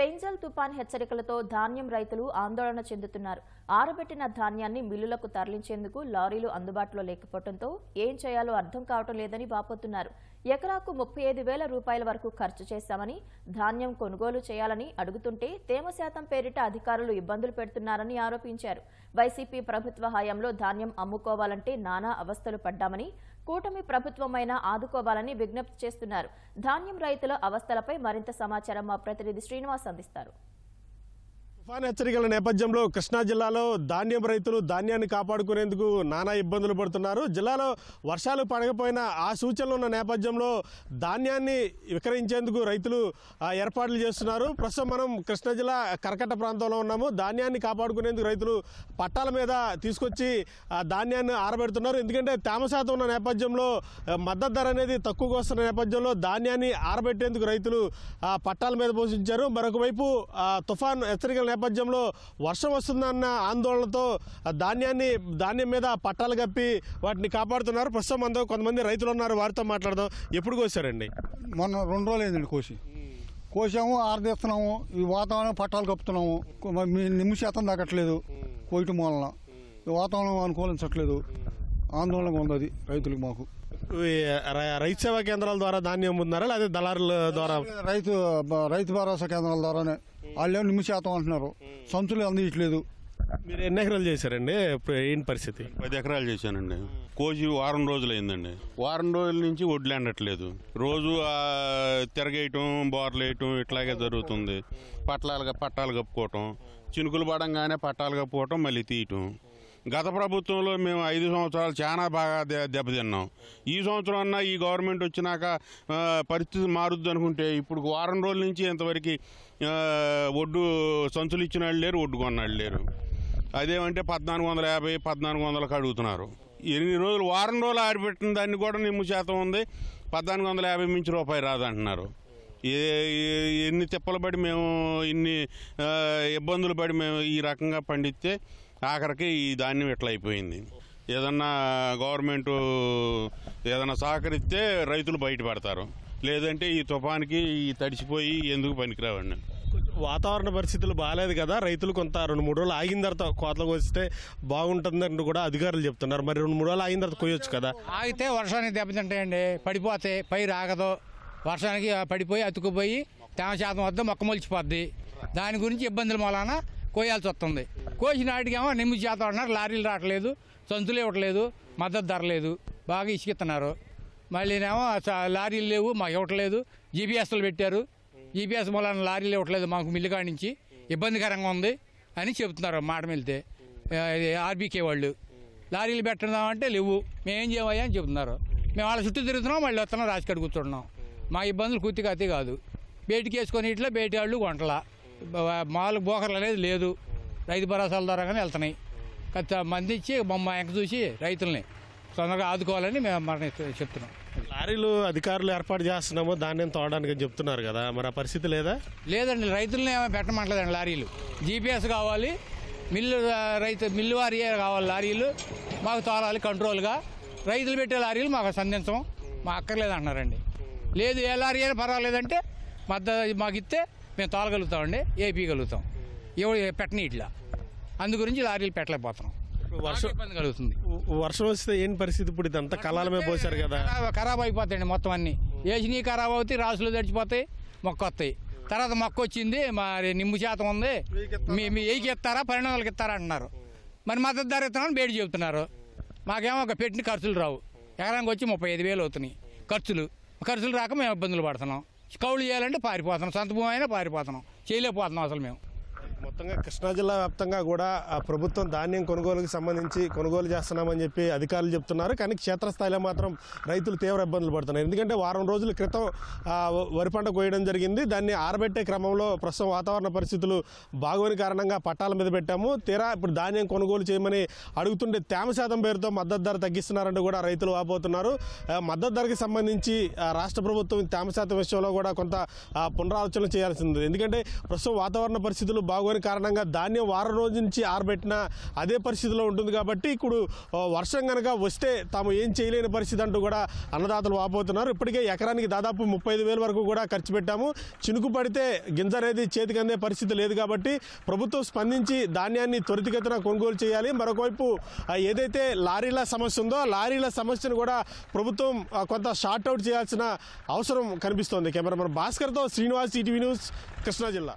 Fengal తుపాన్ హెచ్చరికలతో ధాన్యం రైతులు ఆందోళన చెందుతున్నారు. ఆరబెట్టిన ధాన్యాన్ని మిల్లులకు తరలించేందుకు లారీలు అందుబాటులో లేకపోవడంతో ఏం చేయాలో అర్థం కావటం లేదని వాపోతున్నారు. ఎకరాకు ముప్పై ఐదు వేల రూపాయల వరకు ఖర్చు చేశామని ధాన్యం కొనుగోలు చేయాలని అడుగుతుంటే తేమ శాతం పేరిట అధికారులు ఇబ్బందులు పెడుతున్నారని ఆరోపించారు. వైసీపీ ప్రభుత్వ హయాంలో ధాన్యం అమ్ముకోవాలంటే నానా అవస్థలు పడ్డామని కూటమి ప్రభుత్వమైనా ఆదుకోవాలని విజ్ఞప్తి చేస్తున్నారు. ధాన్యం రైతుల అవస్థలపై మరింత సమాచారం మా ప్రతినిధి శ్రీనివాస్ అందిస్తారు. తుఫాన్ హెచ్చరికల నేపథ్యంలో కృష్ణా జిల్లాలో ధాన్యం రైతులు ధాన్యాన్ని కాపాడుకునేందుకు నానా ఇబ్బందులు పడుతున్నారు. జిల్లాలో వర్షాలు పడకపోయినా ఆ సూచనలు ఉన్న నేపథ్యంలో ధాన్యాన్ని విక్రయించేందుకు రైతులు ఏర్పాట్లు చేస్తున్నారు. ప్రస్తుతం మనం కృష్ణా జిల్లా కరకట్ట ప్రాంతంలో ఉన్నాము. ధాన్యాన్ని కాపాడుకునేందుకు రైతులు పట్టాల మీద తీసుకొచ్చి ధాన్యాన్ని ఆరబెడుతున్నారు. ఎందుకంటే తేమ శాతం ఉన్న నేపథ్యంలో మద్దతు ధర అనేది తక్కువగా వస్తున్న నేపథ్యంలో ధాన్యాన్ని ఆరబెట్టేందుకు రైతులు పట్టాల మీద పోషించారు. మరొక వైపు ఆ, తుఫాన్ హెచ్చరికల నేపథ్యంలో వర్షం వస్తుందన్న ఆందోళనతో ఆ ధాన్యాన్ని ధాన్యం మీద పట్టాలు కప్పి వాటిని కాపాడుతున్నారు. ప్రస్తుతం మనతో కొంతమంది రైతులు ఉన్నారు. వారితో మాట్లాడదాం. ఎప్పుడు కోసారండి? మొన్న రెండు రోజులు అయిందండి కోసి. కోసాము ఆరదీస్తున్నాము ఈ వాతావరణం పట్టాలు కప్పుతున్నాము. నిమ్మ శాతం తగ్గట్లేదు కోయటం వలన. ఈ వాతావరణం అనుకూలించట్లేదు. ఆందోళనగా ఉంది రైతులకు మాకు. రైతు సేవా కేంద్రాల ద్వారా ధాన్యం పొందుతున్నారా? లేదా దళారుల ద్వారా? రైతు రైతు భరోసా కేంద్రాల ద్వారానే వాళ్ళేమో నిమ్మ శాతం అంటున్నారు. సంచులు అందించలేదు మీరు ఎన్ని ఎకరాలు చేశారండి? ఇప్పుడు ఏంటి పరిస్థితి? పది ఎకరాలు చేశానండి. కోసి వారం రోజులు అయిందండి వారం రోజుల నుంచి వడ్లు ఎండట్లేదు రోజు ఆ, తిరగేయటం బోర్లు వేయటం ఇట్లాగే జరుగుతుంది. పట్టాలు పట్టాలు కప్పుకోవటం. చినుకులు పడంగానే పట్టాలు కప్పుకోవటం మళ్ళీ తీయటం. గత ప్రభుత్వంలో మేము ఐదు సంవత్సరాలు చాలా బాగా దెబ్బతిన్నాం. ఈ సంవత్సరం అన్నా ఈ గవర్నమెంట్ వచ్చినాక పరిస్థితి మారుద్ది అనుకుంటే ఇప్పుడు వారం రోజుల నుంచి ఇంతవరకు ఒడ్డు సంచులు ఇచ్చిన వాళ్ళు లేరు ఒడ్డు కొన్నాళ్ళు లేరు. అదేమంటే పద్నాలుగు వందల యాభై పద్నాలుగు వందలకు అడుగుతున్నారు. ఎన్ని రోజులు వారం రోజులు ఆడిపెట్టిన దాన్ని కూడా నిమ్ము శాతం ఉంది. పద్నాలుగు వందల యాభై మించి రూపాయి రాదంటున్నారు. ఏ ఎన్ని తిప్పలు పడి మేము ఇన్ని ఇబ్బందులు పడి మేము ఈ రకంగా పండిస్తే ఆఖరికి ఈ ధాన్యం ఇట్లా అయిపోయింది. ఏదన్నా గవర్నమెంట్ ఏదన్నా సహకరిస్తే రైతులు బయటపడతారు. లేదంటే ఈ తుఫానికి ఈ తడిసిపోయి ఎందుకు పనికిరావండి? వాతావరణ పరిస్థితులు బాగాలేదు కదా రైతులు కొంత రెండు మూడు రోజులు ఆగిన తర్వాత కోతలకు వస్తే బాగుంటుందని కూడా అధికారులు చెప్తున్నారు. మరి రెండు మూడు రోజులు ఆగిన తర్వాత కొయ్యొచ్చు కదా? ఆగితే వర్షానికి దెబ్బతింటాయండి పడిపోతాయి పైరు ఆగదు వర్షానికి పడిపోయి అతుకుపోయి తేమ శాతం వద్ద మొక్క మొలిచిపోద్ది. దాని గురించి ఇబ్బందుల మూలాన కోయాల్సి వస్తుంది. కోసిన నాటికేమో నిమ్మ చేత అంటున్నారు లారీలు రావట్లేదు సంచులు ఇవ్వట్లేదు మద్దతు ధర లేదు. బాగా ఇసుకిస్తున్నారు మళ్ళీనేమో లారీలు లేవు మాకు ఇవ్వట్లేదు. జీపీఎస్లు పెట్టారు. జీపీఎస్ మూలాన లారీలు ఇవ్వట్లేదు మాకు మిల్లు నుంచి. ఇబ్బందికరంగా ఉంది అని చెబుతున్నారు మాట వెళ్తే ఆర్బీకే వాళ్ళు. లారీలు పెట్టదామంటే లేవు. మేమేం చేయమయ్యా అని చెప్తున్నారు మేము వాళ్ళ చుట్టూ తిరుగుతున్నాం మళ్ళీ వస్తున్నాం రాజకీయ కూర్చుంటున్నాం. మా ఇబ్బందులు పూర్తిగా కాదు. బయటికి వేసుకొని ఇట్లా బయట వాళ్ళు వంటలా మాలు బోకర్లు అనేది లేదు. రైతు భరోసాల ద్వారాగానే వెళ్తున్నాయి. కొంత మంది ఇచ్చి బొమ్మ ఎంక చూసి రైతుల్ని తొందరగా ఆదుకోవాలని మేము మన చెప్తున్నాం. లారీలు అధికారులు ఏర్పాటు చేస్తున్నాము ధాన్యం తోడడానికి చెప్తున్నారు కదా. మరి ఆ పరిస్థితి లేదా? లేదండి రైతుల్ని ఏమో పెట్టమంటలేదండి లారీలు. జీపీఎస్ కావాలి మిల్లు రైతు మిల్లు వారి కావాలి లారీలు మాకు తోలాలి కంట్రోల్గా. రైతులు పెట్టే లారీలు మాకు సంధించం మాకు అక్కర్లేదు అంటున్నారండి లేదు ఏ లారీ అయినా పర్వాలేదంటే మద్దతు మాకు ఇస్తే మేము తోలగలుగుతామండి ఏపీగలుగుతాం ఎవరు పెట్టని ఇట్లా. అందు గురించి లారీలు పెట్టలేకపోతున్నాం. వర్షం ఇబ్బంది కలుగుతుంది. వర్షం వస్తే ఏం పరిస్థితి? ఇప్పుడు ఇదంతా కళాల మీద పోసారు కదా. ఖరాబ్- అయిపోతాయండి మొత్తం అన్ని. వేసినవి ఖరాబ్ అవుతాయి రాసులు తడిచిపోతాయి మొక్క వస్తాయి. తర్వాత మొక్క వచ్చింది మరి నిమ్ము శాతం ఉంది. మీ మీ ఏకి ఇస్తారా? పన్నెండు వందలకి ఇస్తారా అంటున్నారు. మరి మద్దతు ధర ఇస్తున్నామని బయట చెబుతున్నారు. మాకేమో ఒక పెట్టిన ఖర్చులు రావు. ఎకరానికి వచ్చి ముప్పై ఐదు వేలు అవుతున్నాయి ఖర్చులు. ఖర్చులు రాక మేము ఇబ్బందులు పడుతున్నాం. కౌలు చేయాలంటే పారిపోతున్నాం. సొంత భూమి అయినా పారిపోతున్నాం. చేయలేకపోతున్నాం అసలు మేము. వ్యాప్తంగా కృష్ణా జిల్లా వ్యాప్తంగా కూడా ప్రభుత్వం ధాన్యం కొనుగోలుకు సంబంధించి కొనుగోలు చేస్తున్నామని చెప్పి అధికారులు చెప్తున్నారు. కానీ క్షేత్రస్థాయిలో మాత్రం రైతులు తీవ్ర ఇబ్బందులు పడుతున్నారు. ఎందుకంటే వారం రోజుల క్రితం వరి పంట కోయడం జరిగింది. దాన్ని ఆరబెట్టే క్రమంలో ప్రస్తుతం వాతావరణ పరిస్థితులు బాగోని కారణంగా పట్టాల మీద పెట్టాము. తీరా ఇప్పుడు ధాన్యం కొనుగోలు చేయమని అడుగుతుంటే తేమ శాతం పేరుతో మద్దతు ధర తగ్గిస్తున్నారంటూ కూడా రైతులు వాపోతున్నారు. మద్దతు ధరకి సంబంధించి రాష్ట్ర ప్రభుత్వం తేమ శాతం విషయంలో కూడా కొంత పునరాలోచన చేయాల్సింది. ఎందుకంటే ప్రస్తుతం వాతావరణ పరిస్థితులు బాగోని కారణంగా ధాన్యం వారం రోజు నుంచి ఆరబెట్టిన అదే పరిస్థితిలో ఉంటుంది కాబట్టి ఇప్పుడు వర్షం కనుక వస్తే తాము ఏం చేయలేని పరిస్థితి అంటూ కూడా అన్నదాతలు వాపోతున్నారు. ఇప్పటికే ఎకరానికి దాదాపు ముప్పై ఐదు వరకు కూడా ఖర్చు పెట్టాము. చినుకు పడితే గింజ అనేది చేతికి అందే పరిస్థితి లేదు కాబట్టి ప్రభుత్వం స్పందించి ధాన్యాన్ని త్వరితగతిన కొనుగోలు చేయాలి. మరొకవైపు ఏదైతే లారీల సమస్య ఉందో లారీల సమస్యను కూడా ప్రభుత్వం కొంత షార్ట్ అవుట్ చేయాల్సిన అవసరం కనిపిస్తోంది. కెమెరామన్ భాస్కర్తో శ్రీనివాస్ ఈటీవీ న్యూస్ కృష్ణా జిల్లా.